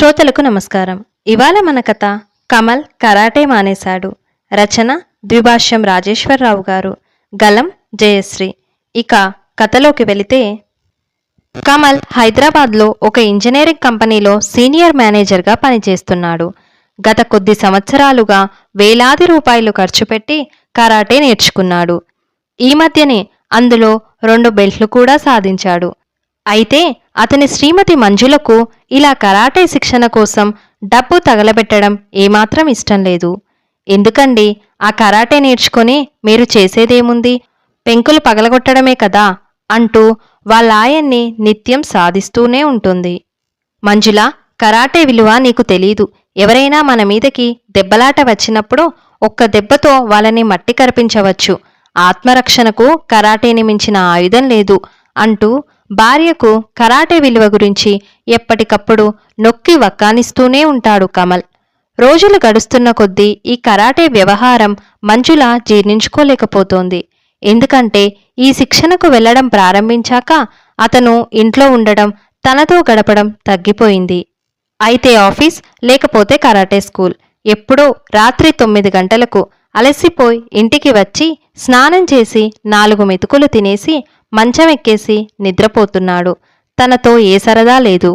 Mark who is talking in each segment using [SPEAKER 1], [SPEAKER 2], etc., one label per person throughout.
[SPEAKER 1] శ్రోతలకు నమస్కారం. ఇవాళ మన కథ కమల్ కరాటే మానేశాడు. రచన ద్విభాష్యం రాజేశ్వరరావు గారు. గలం జయశ్రీ. ఇక కథలోకి వెళితే కమల్ హైదరాబాద్లో ఒక ఇంజనీరింగ్ కంపెనీలో సీనియర్ మేనేజర్గా పనిచేస్తున్నాడు. గత కొద్ది సంవత్సరాలుగా వేలాది రూపాయలు ఖర్చు పెట్టి కరాటే నేర్చుకున్నాడు. ఈ మధ్యనే అందులో రెండు బెల్ట్లు కూడా సాధించాడు. అయితే అతని శ్రీమతి మంజులకు ఇలా కరాటే శిక్షణ కోసం డబ్బు తగలబెట్టడం ఏమాత్రం ఇష్టం లేదు. ఎందుకండి? ఆ కరాటే నేర్చుకొని మీరు చేసేదేముంది? పెంకులు పగలగొట్టడమే కదా అంటూ వాళ్ళ ఆయన్ని నిత్యం సాధిస్తూనే ఉంటుంది. మంజుల కరాటే విలువ నీకు తెలీదు. ఎవరైనా మన మీదకి దెబ్బలాట వచ్చినప్పుడు ఒక్క దెబ్బతో వాళ్ళని మట్టి కరిపించవచ్చు. ఆత్మరక్షణకు కరాటేని మించిన ఆయుధం లేదు అంటూ భార్యకు కరాటే విలువ గురించి ఎప్పటికప్పుడు నొక్కి వక్కానిస్తూనే ఉంటాడు కమల్. రోజులు గడుస్తున్న కొద్దీ ఈ కరాటే వ్యవహారం మంజుల జీర్ణించుకోలేకపోతోంది. ఎందుకంటే ఈ శిక్షణకు వెళ్ళడం ప్రారంభించాక అతను ఇంట్లో ఉండడం తనతో గడపడం తగ్గిపోయింది. అయితే ఆఫీస్ లేకపోతే కరాటే స్కూల్. ఎప్పుడో రాత్రి తొమ్మిది గంటలకు అలసిపోయి ఇంటికి వచ్చి స్నానం చేసి నాలుగు మెతుకులు తినేసి మంచం ఎక్కేసి నిద్రపోతున్నాడు. తనతో ఏ సరదా లేదు.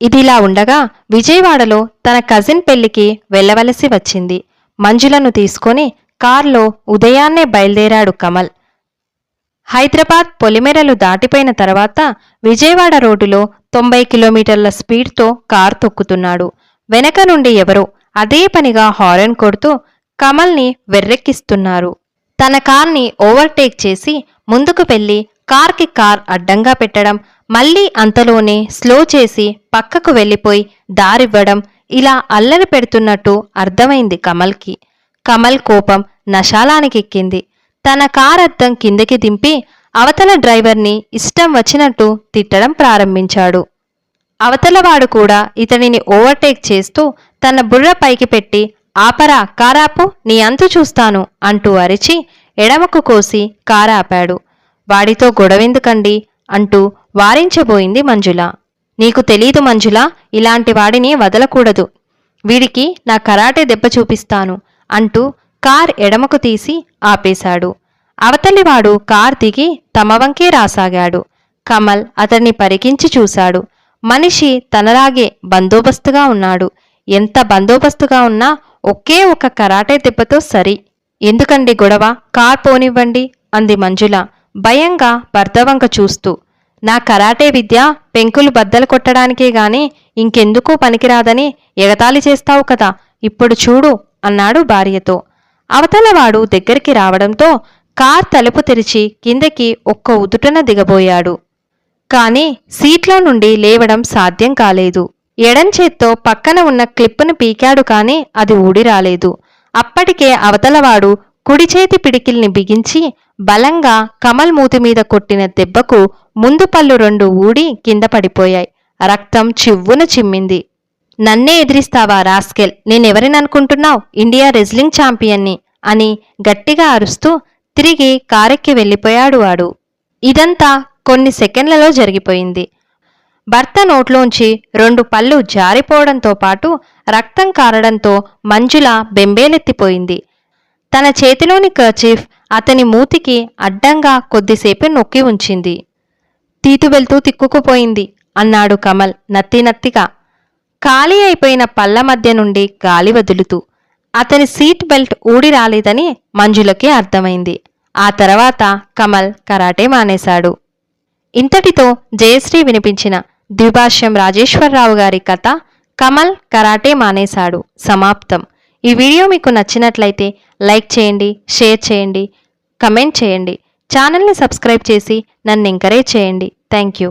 [SPEAKER 1] ఇదిలా ఉండగా విజయవాడలో తన కజిన్ పెళ్ళికి వెళ్ళవలసి వచ్చింది. మంజులను తీసుకొని కార్లో ఉదయాన్నే బయలుదేరాడు కమల్. హైదరాబాద్ పొలిమెరలు దాటిపోయిన తర్వాత విజయవాడ రోడ్డులో తొంభై కిలోమీటర్ల స్పీడ్తో కారు తొక్కుతున్నాడు. వెనక నుండి ఎవరో అదే పనిగా హారన్ కొడుతూ కమల్ని వెర్రెక్కిస్తున్నారు. తన కార్ని ఓవర్టేక్ చేసి ముందుకు వెళ్ళి కార్కి కార్ అడ్డంగా పెట్టడం మళ్ళీ అంతలోనే స్లో చేసి పక్కకు వెళ్ళిపోయి దారివ్వడం ఇలా అల్లరి పెడుతున్నట్టు అర్థమైంది కమల్కి. కమల్ కోపం నశాలానికెక్కింది. తన కార్ అద్దం కిందకి దింపి అవతల డ్రైవర్ని ఇష్టం వచ్చినట్టు తిట్టడం ప్రారంభించాడు. అవతలవాడు కూడా ఇతనిని ఓవర్టేక్ చేస్తూ తన బుర్ర పైకి పెట్టి ఆపరా కారాపు నీ అంతు చూస్తాను అంటూ అరిచి ఎడమకు కోసి కారాపాడు. వాడితో గొడవెందుకండి? అంటూ వారించబోయింది మంజుల. నీకు తెలీదు మంజుల ఇలాంటి వాడిని వదలకూడదు. వీడికి నా కరాటే దెబ్బ చూపిస్తాను అంటూ కార్ ఎడమకు తీసి ఆపేశాడు. అవతలివాడు కార్ దిగి తమ వంకే రాసాగాడు. కమల్ అతన్ని పరికించి చూశాడు. మనిషి తనలాగే బందోబస్తుగా ఉన్నాడు. ఎంత బందోబస్తుగా ఉన్నా ఒకే ఒక కరాటే దెబ్బతో సరి. ఎందుకండి గొడవ? కార్ పోనివ్వండి అంది మంజుల. భయంగా భర్త వంక చూస్తూ నా కరాటే విద్య పెంకులు బద్దలు కొట్టడానికే గాని ఇంకెందుకు పనికిరాదని ఎగతాళి చేస్తావు కదా ఇప్పుడు చూడు అన్నాడు భార్యతో. అవతలవాడు దగ్గరికి రావడంతో కార్ తలుపు తెరిచి కిందకి ఒక్క ఉదుటన దిగబోయాడు. కాని సీట్లో నుండి లేవడం సాధ్యం కాలేదు. ఎడం చేత్తో పక్కన ఉన్న క్లిప్పును పీకాడు కాని అది ఊడి రాలేదు అప్పటికే అవతలవాడు కుడి చేతి పిడికిల్ని బిగించి బలంగా కమల్ మూతి మీద కొట్టిన దెబ్బకు ముందు పళ్ళు రెండు ఊడి కింద పడిపోయాయి. రక్తం చివ్వున చిమ్మింది. నన్నే ఎదిరిస్తావా రాస్కెల్? నేనెవరిననుకుంటున్నావు ఇండియా రెజ్లింగ్ ఛాంపియన్ని అని గట్టిగా అరుస్తూ తిరిగి కారెక్కి వెళ్ళిపోయాడు వాడు. ఇదంతా కొన్ని సెకండ్లలో జరిగిపోయింది. భర్త నోట్లోంచి రెండు పళ్ళు జారిపోవడంతో పాటు రక్తం కారడంతో మంజుల బెంబేలెత్తిపోయింది. తన చేతిలోని కర్చీఫ్ అతని మూతికి అడ్డంగా కొద్దిసేపు నొక్కి ఉంచింది. తీతు వెళ్తూ తిక్కుకుపోయింది అన్నాడు కమల్ నత్తి నత్తిగా. ఖాళీ అయిపోయిన పళ్ళ మధ్య నుండి గాలి వదులుతూ. అతని సీట్ బెల్ట్ ఊడి రాలేదని మంజులకి అర్థమైంది. ఆ తర్వాత కమల్ కరాటే మానేశాడు. ఇంతటితో జయశ్రీ వినిపించిన ద్విభాష్యం రాజేశ్వరరావు గారి కథ కమల్ కరాటే మానేశాడు. సమాప్తం. ఈ వీడియో మీకు నచ్చినట్లయితే లైక్ చేయండి షేర్ చేయండి కమెంట్ చేయండి. ఛానల్ని సబ్స్క్రైబ్ చేసి నన్ను ఎంకరేజ్ చేయండి. Thank you.